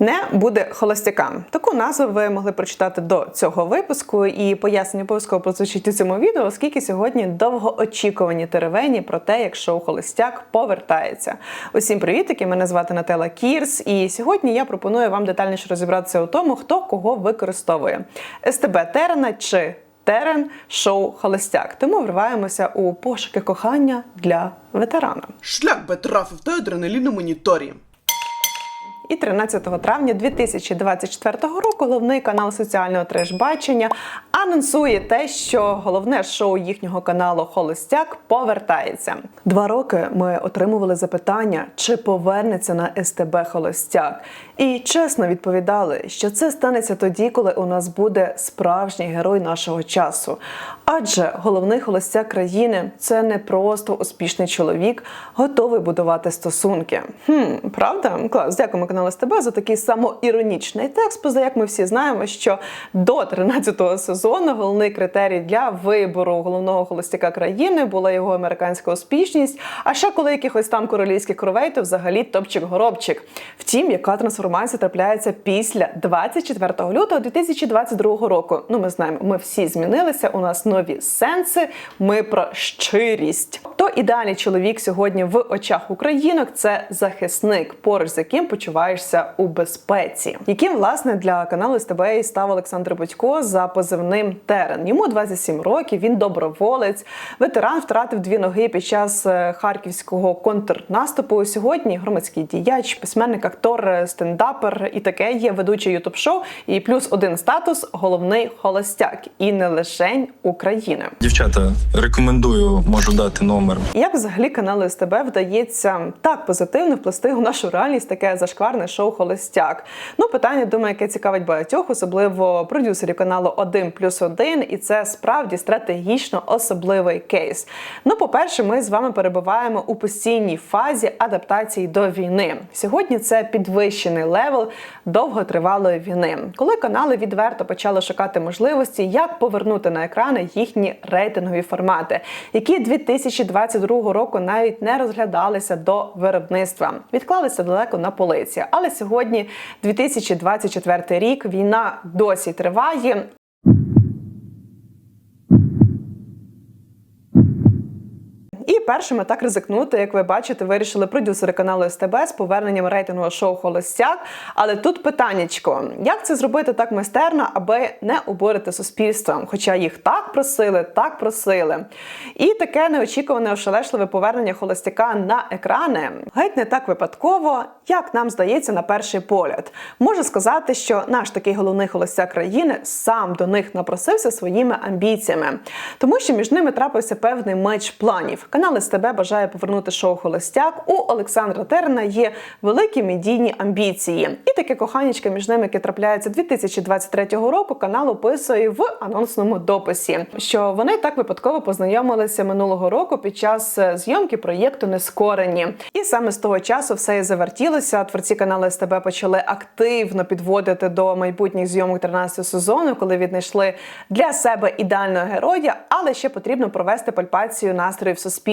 Не буде холостякам. Таку назву ви могли прочитати до цього випуску, і пояснення обов'язково прозвучить у цьому відео, оскільки сьогодні довгоочікувані теревені про те, як шоу Холостяк повертається. Усім привітики! Мене звати Нателла Кірс, і сьогодні я пропоную вам детальніше розібратися у тому, хто кого використовує: СТБ Терена чи Терен шоу Холостяк. Тому вриваємося у пошуки кохання для ветерана. Шлях би трафив той адреналін у моніторі. І 13 травня 2024 року головний канал соціального треш-бачення анонсує те, що головне шоу їхнього каналу Холостяк повертається. Два роки ми отримували запитання, чи повернеться на СТБ Холостяк. І чесно відповідали, що це станеться тоді, коли у нас буде справжній герой нашого часу. Адже головний холостяк країни це не просто успішний чоловік, готовий будувати стосунки. Хм, правда? Клас, дякуємо каналу СТБ за такий самоіронічний текст. Поза як ми всі знаємо, що до 13-го сезону головний критерій для вибору головного холостяка країни була його американська успішність. А ще коли якихось там королівських кровей, то взагалі топчик-горобчик. Втім, яка трансформація трапляється після 24 лютого 2022 року. Ну, ми знаємо, ми всі змінилися. У нас нові сенси. Ми про щирість. То ідеальний чоловік сьогодні в очах українок це захисник, поруч з яким почуваєшся у безпеці, яким власне для каналу СТБ став Олександр Будько за позивним Терен. Йому 27 років. Він доброволець, ветеран втратив дві ноги під час е, харківського контрнаступу. Сьогодні громадський діяч, письменник, актор, е, стендапер і таке є ведучий ютуб шоу. І плюс один статус головний холостяк, і не лишень України. Дівчата, рекомендую, можу дати номер. Як взагалі каналу СТБ вдається так позитивно вплести у нашу реальність таке зашкварне шоу Холостяк? Ну, питання, думаю, яке цікавить багатьох, особливо продюсерів каналу 1 плюс 1, і це справді стратегічно особливий кейс. Ну, по-перше, ми з вами перебуваємо у постійній фазі адаптації до війни. Сьогодні це підвищений левел довготривалої війни, коли канали відверто почали шукати можливості, як повернути на екрани їхні рейтингові формати, які 2022 року навіть не розглядалися до виробництва, відклалися далеко на полиці. Але сьогодні, 2024 рік, війна досі триває. І першими так ризикнути, як ви бачите, вирішили продюсери каналу СТБ з поверненням рейтингового шоу Холостяк. Але тут питаннячко: як це зробити так майстерно, аби не обурити суспільство? Хоча їх так просили, так просили. І таке неочікуване ошелешливе повернення холостяка на екрани геть не так випадково, як нам здається на перший погляд. Можу сказати, що наш такий головний холостяк країни сам до них напросився своїми амбіціями, тому що між ними трапився певний меч планів. Канал СТБ бажає повернути шоу Холостяк. У Олександра Терна є великі медійні амбіції. І таке коханічка між ними, яке трапляється 2023 року, канал описує в анонсному дописі, що вони так випадково познайомилися минулого року під час е, зйомки проєкту Нескорені. І саме з того часу все і завертілося. Творці каналу СТБ почали активно підводити до майбутніх зйомок 13 сезону, коли віднайшли для себе ідеального героя, але ще потрібно провести пальпацію настроїв суспільства.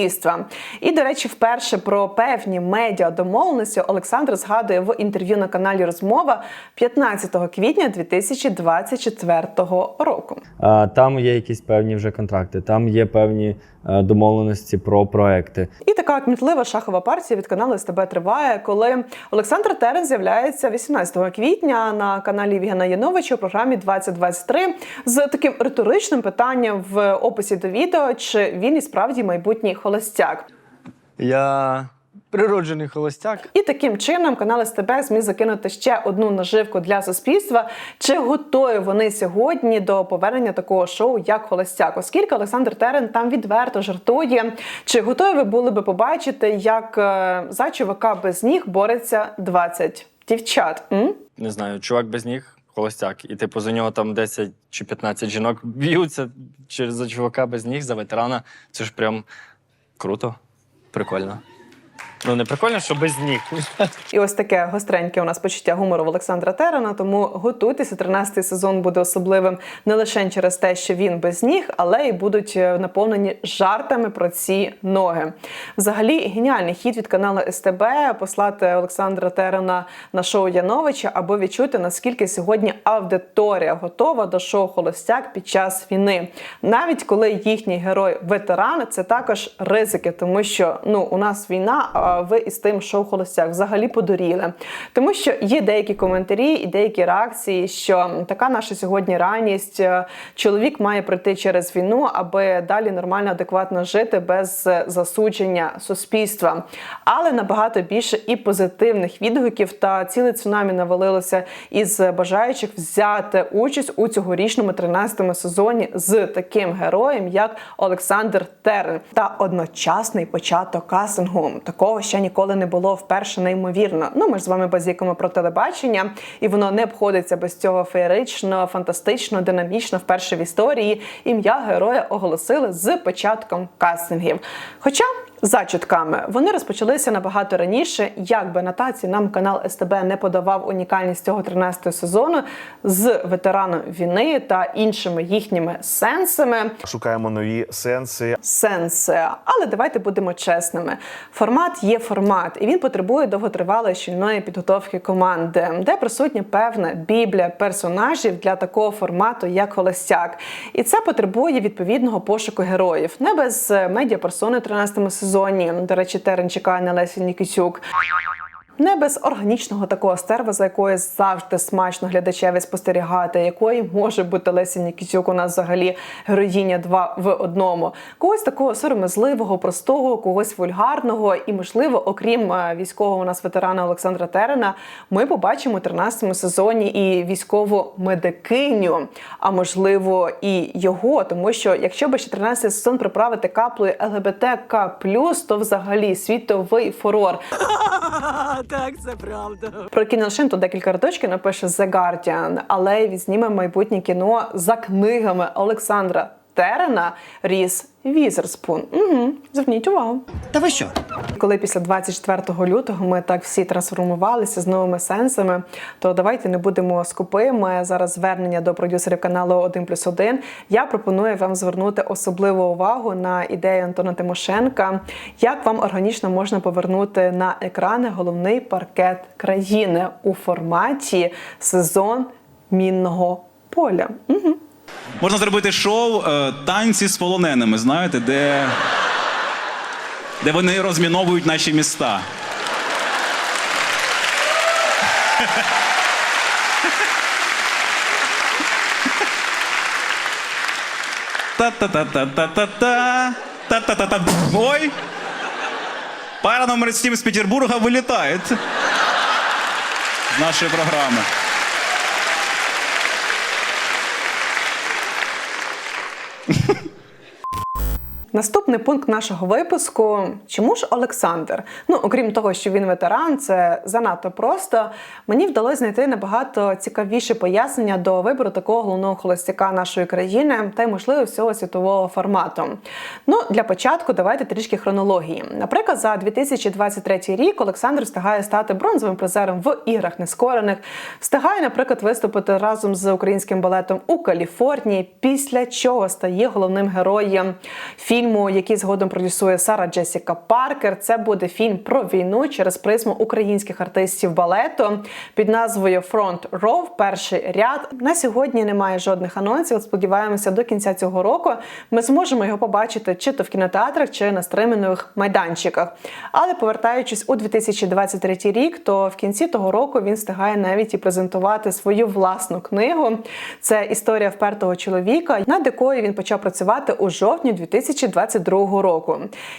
І, до речі, вперше про певні медіа домовленості Олександр згадує в інтерв'ю на каналі Розмова 15 квітня 2024 року. Там є якісь певні вже контракти, там є певні е, домовленості про проекти. І така кмітлива шахова партія від каналу СТБ триває, коли Олександр Терен з'являється 18 квітня на каналі Євгена Яновича у програмі 2023 з таким риторичним питанням в описі до відео, чи він і справді майбутній холостяк. Я природжений холостяк. І таким чином канал СТБ зміг закинути ще одну наживку для суспільства. Чи готові вони сьогодні до повернення такого шоу, як Холостяк? Оскільки Олександр Терен там відверто жартує. Чи готові ви були би побачити, як е, за чувака без ніг бореться 20 дівчат? М? Не знаю, чувак без ніг, холостяк. І типу за нього там 10 чи 15 жінок б'ються через за чувака без ніг, за ветерана. Це ж прям круто, прикольно. Ну не прикольно, що без ніг. І ось таке гостреньке у нас почуття гумору в Олександра Терена. Тому готуйтеся. 13-й сезон буде особливим не лише через те, що він без ніг, але й будуть е, наповнені жартами про ці ноги. Взагалі, геніальний хід від каналу СТБ послати Олександра Терена на шоу Яновича, аби відчути наскільки сьогодні аудиторія готова до шоу Холостяк під час війни. Навіть коли їхній герой ветеран, це також ризики, тому що ну у нас війна. Ви із тим шоу Холостяк взагалі подуріли. Тому що є деякі коментарі і деякі реакції, що така наша сьогодні реальність. е, Чоловік має пройти через війну, аби далі нормально, адекватно жити без засудження суспільства. Але набагато більше і позитивних відгуків та ціле цунамі навалилося із бажаючих взяти участь у цьогорічному 13-му сезоні з таким героєм, як Олександр Терен, та одночасний початок кастингу. Такого ще ніколи не було вперше неймовірно. Ну ми ж з вами базікаємо про телебачення, і воно не обходиться без цього феєрично, фантастично, динамічно вперше в історії. Ім'я героя оголосили з початком кастингів. Хоча за чутками вони розпочалися набагато раніше. Як би на таці нам канал СТБ не подавав унікальність цього 13-го сезону з ветераном війни та іншими їхніми сенсами. Шукаємо нові сенси. Сенси, але давайте будемо чесними. Формат є формат, і він потребує довготривалої щільної підготовки команди, де присутня певна біблія персонажів для такого формату, як холостяк. І це потребує відповідного пошуку героїв, не без е, медіаперсони в 13 сезоні. До речі, Терен чекає на Лесі Нікітюк. Не без органічного такого стерва, за якою завжди смачно глядачеві спостерігати, якої може бути Лесі Нікітюк у нас взагалі героїня два в одному. Когось такого сором'язливого, простого, когось вульгарного, і, можливо, окрім е, військового у нас ветерана Олександра Терена, ми побачимо у 13-му сезоні і військову медикиню, а можливо, і його, тому що якщо би ще 13-й сезон приправити каплею ЛГБТК+, то взагалі світовий фурор. Так, це правда. Про кіношин тут декілька рядочків напише The Guardian, але відзніме майбутнє кіно за книгами Олександра Терена Ріс Візерспун. Угу, зверніть увагу. Та ви що? Коли після 24 лютого ми так всі трансформувалися з новими сенсами, то давайте не будемо скупими. Зараз звернення до продюсерів каналу 1 плюс 1. Я пропоную вам звернути особливу увагу на ідею Антона Тимошенка, як вам органічно можна повернути на екрани головний паркет країни у форматі сезон мінного поля. Угу. Можна зробити шоу е, танці з полоненими, знаєте, де, де вони розміновують наші міста. Та-та-та-та-та-та-та. Та-та-та-та. Ой! Пара номер 7 з Петербурга вилітає з нашої програми. Наступний пункт нашого випуску: чому ж Олександр? Ну, окрім того, що він ветеран, це занадто просто. Мені вдалося знайти набагато цікавіше пояснення до вибору такого головного холостяка нашої країни та й можливо всього світового формату. Ну, для початку давайте трішки хронології. Наприклад, за 2023 рік Олександр встигає стати бронзовим призером в іграх нескорених, встигає, наприклад, виступити разом з українським балетом у Каліфорнії, після чого стає головним героєм фільму, який згодом продюсує Сара Джесіка Паркер. Це буде фільм про війну через призму українських артистів балету під назвою Front Row, перший ряд. На сьогодні немає жодних анонсів. Сподіваємося, до кінця цього року ми зможемо його побачити чи то в кінотеатрах, чи на стримінгових майданчиках. Але повертаючись у 2023 рік, то в кінці того року він встигає навіть і презентувати свою власну книгу. Це історія впертого чоловіка, над якою він почав працювати у жовтні 2022 року.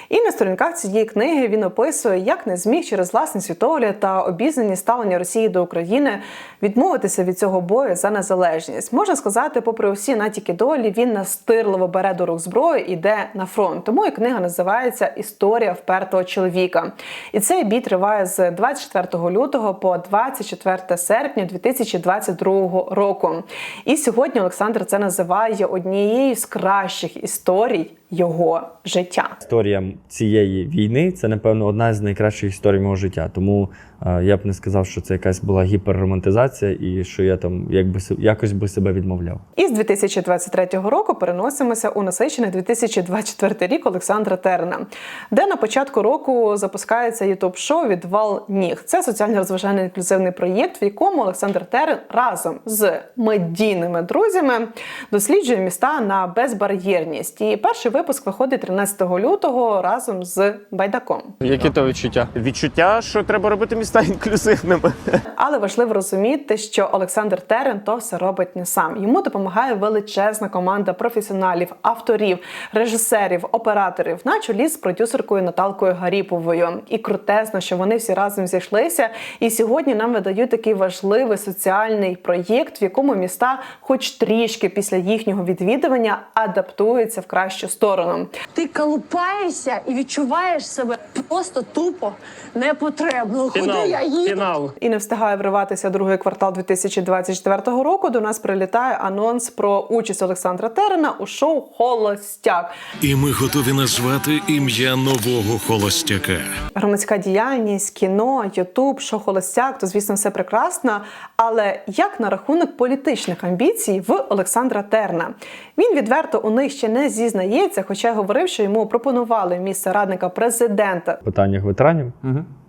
І на сторінках цієї книги він описує, як не зміг через власний світогляд та обізнані ставлення Росії до України відмовитися від цього бою за незалежність. Можна сказати, попри усі натяки долі, він настирливо бере до рук зброю і йде на фронт. Тому і книга називається Історія впертого чоловіка. І цей бій триває з 24 лютого по 24 серпня 2022 року. І сьогодні Олександр це називає однією з кращих історій його життя. Історія цієї війни це, напевно, одна з найкращих історій мого життя. Тому я б не сказав, що це якась була гіперромантизація і що я там якби якось би себе відмовляв. І з 2023 року переносимося у насичений 2024 рік Олександра Терна, де на початку року запускається ютуб-шоу Відвал ніг. Це соціально розважальний інклюзивний проєкт, в якому Олександр Терен разом з медійними друзями досліджує міста на безбар'єрність. І перший випуск виходить 13 лютого разом з Байдаком. Які то відчуття? Відчуття, що треба робити міста інклюзивними. Але важливо розуміти, що Олександр Терен то все робить не сам. Йому допомагає величезна команда професіоналів, авторів, режисерів, операторів на чолі з продюсеркою Наталкою Гаріповою. І крутезно, що вони всі разом зійшлися. І сьогодні нам видають такий важливий соціальний проєкт, в якому міста, хоч трішки після їхнього відвідування, адаптуються в кращу сторону. Ти колупаєшся і відчуваєш себе просто тупо непотребно. Куди я їду? І не встигає вриватися другий квартал 2024 року. До нас прилітає анонс про участь Олександра Терена у шоу Холостяк. І ми готові назвати ім'я нового холостяка. Громадська діяльність, кіно, Ютуб, шоу Холостяк, то звісно все прекрасно. Але як на рахунок політичних амбіцій в Олександра Терна? Він відверто у них ще не зізнається, хоча й говорив, що йому пропонували місце радника президента питаннях ветеранів,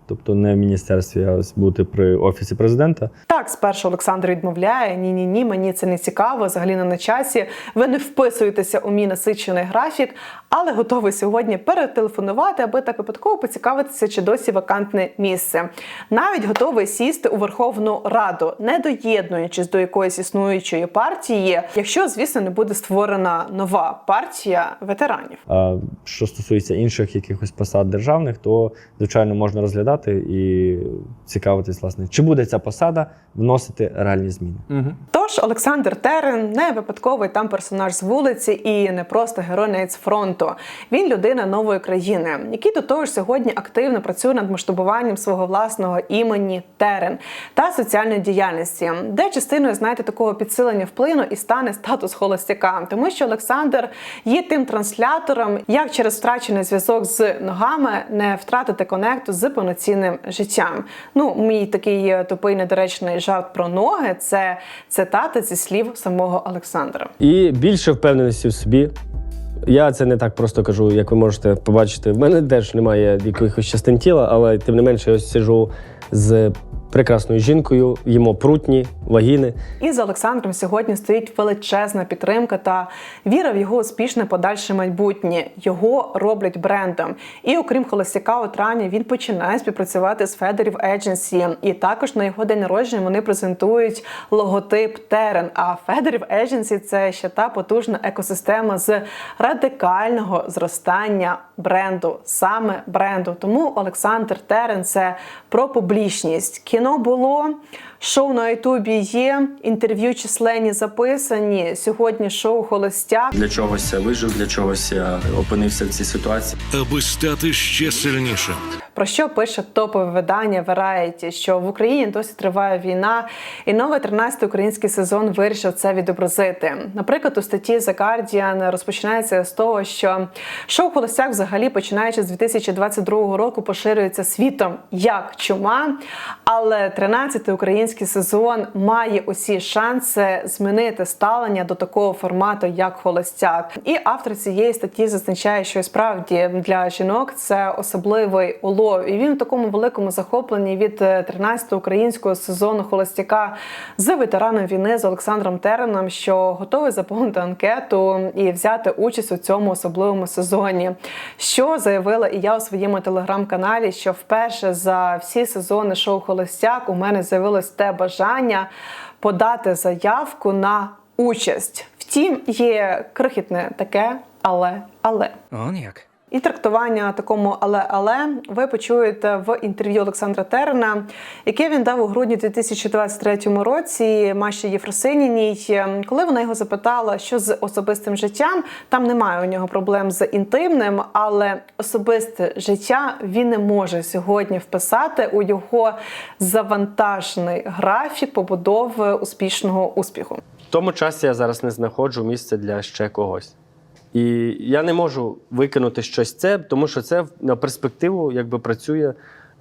тобто не в міністерстві, а ось бути при офісі президента. Так, спершу Олександр відмовляє: ні, ні, ні, мені це не цікаво, взагалі не на часі. Ви не вписуєтеся у мій насичений графік, але готовий сьогодні перетелефонувати, аби так випадково поцікавитися, чи досі вакантне місце. Навіть готовий сісти у Верховну Раду, не доєднуючись до якоїсь існуючої партії, якщо, звісно, не буде створена нова партія ветеранів. А що стосується інших якихось посад державних, то звичайно можна розглядати і цікавитись, власне, чи буде ця посада вносити реальні зміни. Тож Олександр Терен не випадковий там персонаж з вулиці і не просто герой навіть з фронту. Він людина нової країни, який до того ж сьогодні активно працює над масштабуванням свого власного імені Терен та соціальної діяльності, де частиною знаєте такого підсилення вплину і стане статус холостяка, тому що Олександр є тим транслятором, як через втрачений зв'язок з ногами не втратити конекту з повноцінним життям. Ну, мій такий е, тупий недоречний жарт про ноги це цитата зі слів самого Олександра. І більше впевненості в собі. Я це не так просто кажу, як ви можете побачити. В мене теж немає якихось частин тіла, але тим не менше я ось сижу з прекрасною жінкою, їмо прутні, вагіни. І за Олександром сьогодні стоїть величезна підтримка та віра в його успішне подальше майбутнє. Його роблять брендом. І окрім холостяка у травні, він починає співпрацювати з Федерів Agency. І також на його день народження вони презентують логотип Терен. А Федерів Agency – це ще та потужна екосистема з радикального зростання бренду, саме бренду. Тому Олександр Терен це про публічність. Кіно було. Шоу на Ютубі є, інтерв'ю численні записані. Сьогодні шоу Холостяк. Для чогось я вижив, для чогось я опинився в цій ситуації. Аби стати ще сильнішим. Про що пише топове видання Variety, що в Україні досі триває війна, і новий 13-й український сезон вирішив це відобразити. Наприклад, у статті The Guardian розпочинається з того, що шоу Холостяк взагалі починаючи з 2022 року поширюється світом як чума. Але 13-й український сезон має усі шанси змінити ставлення до такого формату, як холостяк. І автор цієї статті зазначає, що справді для жінок це особливий улов. І він в такому великому захопленні від 13-го українського сезону холостяка з ветераном війни з Олександром Тереном, що готовий заповнити анкету і взяти участь у цьому особливому сезоні. Що заявила і я у своєму телеграм-каналі, що вперше за всі сезони шоу Холостяк у мене з'явилось те бажання подати заявку на участь. Втім, є крихітне таке, але але. Он як. І трактування такому але але ви почуєте в інтерв'ю Олександра Терена, яке він дав у грудні 2023 році Маші Єфросиніній. Коли вона його запитала, що з особистим життям, там немає у нього проблем з інтимним, але особисте життя він не може сьогодні вписати у його завантажений графік побудови успішного успіху. В тому часі я зараз не знаходжу місце для ще когось. І я не можу викинути щось це, тому що це на перспективу якби працює.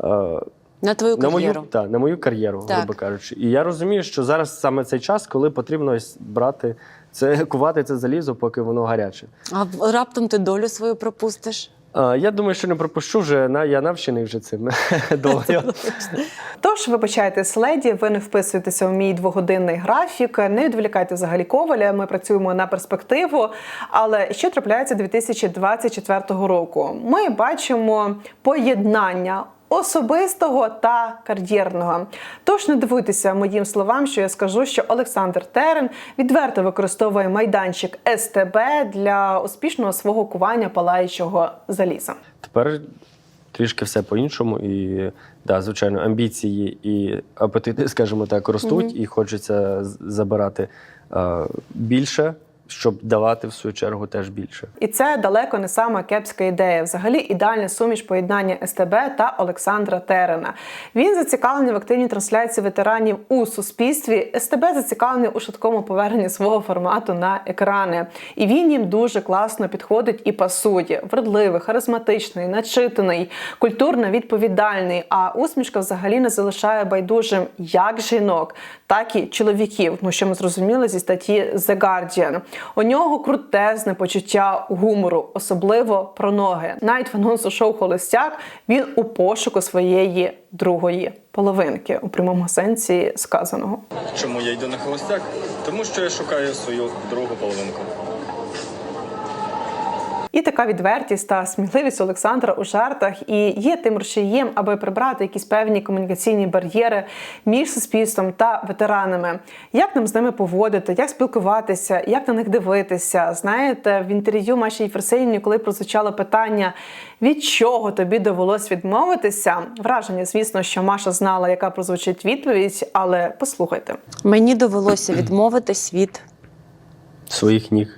Е, На твою на мою, та, на мою кар'єру, Так. грубо кажучи. І я розумію, що зараз саме цей час, коли потрібно брати це, кувати це залізо, поки воно гаряче. А раптом ти долю свою пропустиш. Я думаю, що не пропущу вже на я навчений вже цим довго. Тож вибачайте следі, ви не вписуєтеся в мій двогодинний графік. Не відволікайте взагалі коваля. Ми працюємо на перспективу. Але що трапляється 2024 року? Ми бачимо поєднання. Особистого та кар'єрного. Тож не дивуйтеся моїм словам, що я скажу, що Олександр Терен відверто використовує майданчик СТБ для успішного свого кування палаючого заліза. Тепер трішки все по-іншому. І да, звичайно, амбіції і апетити, скажімо так, ростуть, і хочеться забирати е, більше, щоб давати в свою чергу теж більше. І це далеко не сама кепська ідея. Взагалі ідеальна суміш поєднання СТБ та Олександра Терена. Він зацікавлений в активній трансляції ветеранів у суспільстві. СТБ зацікавлений у швидкому поверненні свого формату на екрани. І він їм дуже класно підходить і пасує. Вродливий, харизматичний, начитаний, культурно відповідальний. А усмішка взагалі не залишає байдужим як жінок, так і чоловіків. Ну що ми зрозуміли зі статті The Guardian. У нього крутезне почуття гумору, особливо про ноги. Навіть в анонсу шоу Холостяк він у пошуку своєї другої половинки у прямому сенсі сказаного. Чому я йду на холостяк? Тому що я шукаю свою другу половинку. І така відвертість та сміливість Олександра у жартах і є тим рушієм, аби прибрати якісь певні комунікаційні бар'єри між суспільством та ветеранами. Як нам з ними поводити, як спілкуватися, як на них дивитися? Знаєте, в інтерв'ю Маші Єфросиніні, коли прозвучало питання, від чого тобі довелось відмовитися, враження, звісно, що Маша знала, яка прозвучить відповідь, але послухайте. Мені довелося відмовитись від Своїх ніг.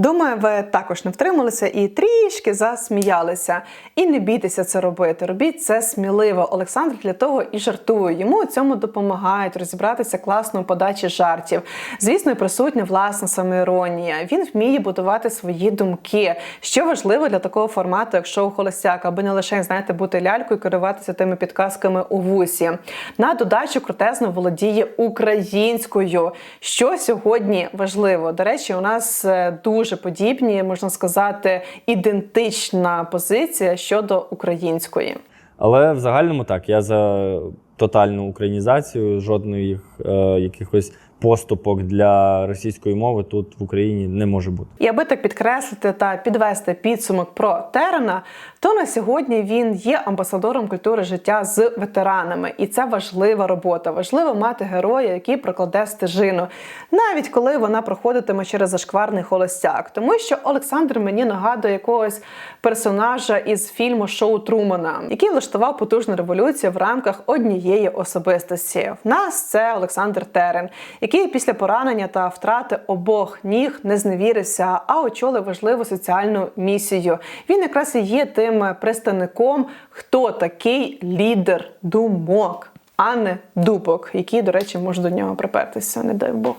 Думаю, ви також не втрималися і трішки засміялися. І не бійтеся це робити. Робіть це сміливо. Олександр для того і жартує. Йому у цьому допомагають розібратися класно у подачі жартів. Звісно, і присутня власна самоіронія. Він вміє будувати свої думки. Що важливо для такого формату, як шоу Холостяк, аби не лише знаєте, бути лялькою і керуватися тими підказками у вусі. На додачу крутезно володіє українською. Що сьогодні важливо? До речі, у нас е, дуже подібні, можна сказати, ідентична позиція щодо української. Але в загальному так, я за тотальну українізацію, жодних е, якихось поступок для російської мови тут в Україні не може бути. І аби так підкреслити та підвести підсумок про Терена, то на сьогодні він є амбасадором культури життя з ветеранами, і це важлива робота. Важливо мати героя, який прокладе стежину, навіть коли вона проходитиме через зашкварний холостяк. Тому що Олександр мені нагадує якогось персонажа із фільму Шоу Трумана, який влаштував потужну революцію в рамках однієї особистості. В нас це Олександр Терен, який після поранення та втрати обох ніг не зневірився, а очолив важливу соціальну місію. Він якраз і є тим представником, хто такий лідер думок, а не дубок, які, до речі, можуть до нього припертися, не дай Бог.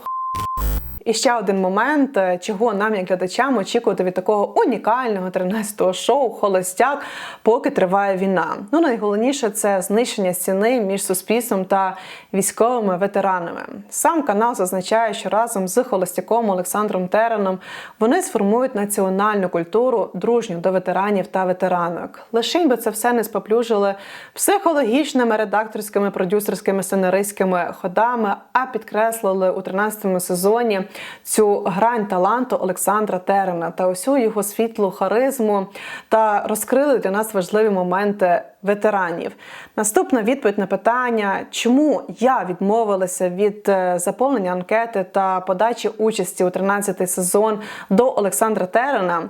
І ще один момент, е, чого нам, як глядачам, очікувати від такого унікального 13-го шоу Холостяк, поки триває війна. Ну найголовніше це знищення стіни між суспільством та військовими ветеранами. Сам канал зазначає, що разом з холостяком Олександром Тереном вони сформують національну культуру дружню до ветеранів та ветеранок. Лишень би це все не споплюжили психологічними, редакторськими, продюсерськими, сценаристськими ходами, а підкреслили у 13-му сезоні цю грань таланту Олександра Терена та усю його світлу харизму та розкрили для нас важливі моменти ветеранів. Наступна відповідь на питання, чому я відмовилася від е, заповнення анкети та подачі участі у 13-й сезон до Олександра Терена.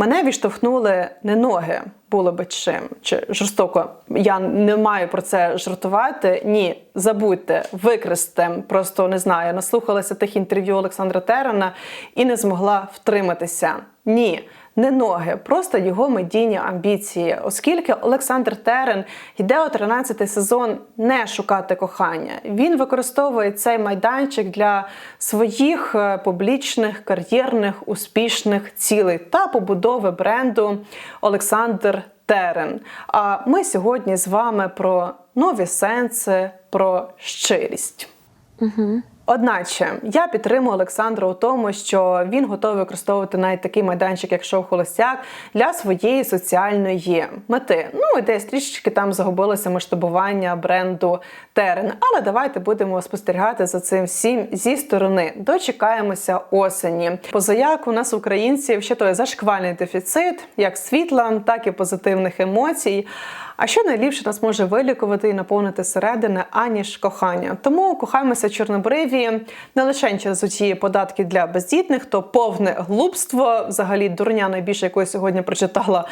Мене відштовхнули не ноги, було би чим чи жорстоко. Я не маю про це жартувати. Ні, забудьте, викресте. Просто не знаю. Наслухалася тих інтерв'ю Олександра Терена і не змогла втриматися. Ні, не ноги, просто його медійні амбіції, оскільки Олександр Терен йде у 13-й сезон не шукати кохання. Він використовує цей майданчик для своїх е, публічних, кар'єрних, успішних цілей та побудови бренду Олександр Терен. А ми сьогодні з вами про нові сенси, про щирість. Одначе я підтримую Олександра у тому, що він готовий використовувати навіть такий майданчик, як шоу Холостяк, для своєї соціальної мети. Ну і десь трішечки там загубилося масштабування бренду Терен. Але давайте будемо спостерігати за цим всім зі сторони. Дочекаємося осені. Позаяк у нас українців ще той зашквальний дефіцит, як світла, так і позитивних емоцій. А що найліпше нас може вилікувати і наповнити зсередини, аніж кохання. Тому кохаємося чорнобриві не лише через оці податки для бездітних, то повне глупство, взагалі дурня найбільше, яку я сьогодні прочитала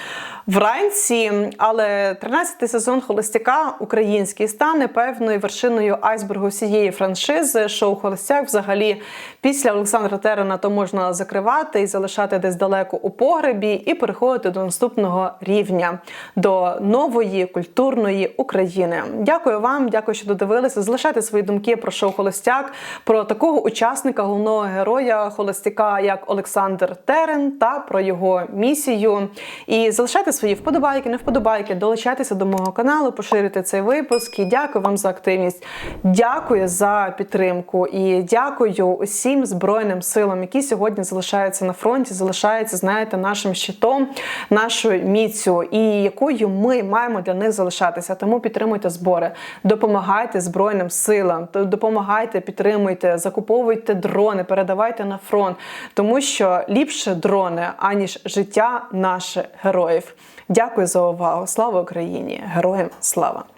вранці. Але 13-й сезон Холостяка український стане певною вершиною айсбергу всієї франшизи. Шоу Холостяк взагалі після Олександра Терена то можна закривати і залишати десь далеко у погребі, і переходити до наступного рівня, до нової культурної України. Дякую вам, дякую, що додивилися. Залишайте свої думки про шоу Холостяк, про такого учасника головного героя Холостяка, як Олександр Терен, та про його місію. І залишайте свої вподобайки, не вподобайки, долучайтеся до мого каналу, поширюйте цей випуск. І дякую вам за активність. Дякую за підтримку і дякую усім збройним силам, які сьогодні залишаються на фронті, залишаються, знаєте, нашим щитом, нашою міцю, і якою ми маємо для них залишатися. Тому підтримуйте збори, допомагайте збройним силам, допомагайте, підтримуйте, закуповуйте дрони, передавайте на фронт, тому що ліпше дрони аніж життя наших героїв. Дякую за увагу. Слава Україні! Героям слава!